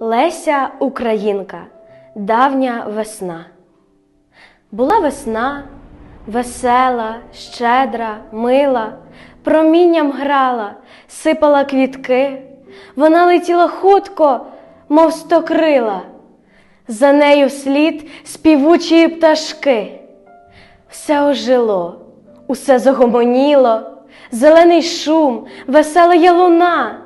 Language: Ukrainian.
Леся Українка, давня весна. Була весна, весела, щедра, мила, промінням грала, сипала квітки. Вона летіла хутко, мов стокрила, за нею вслід співучі пташки. Все ожило, усе загомоніло, зелений шум, весела ялуна,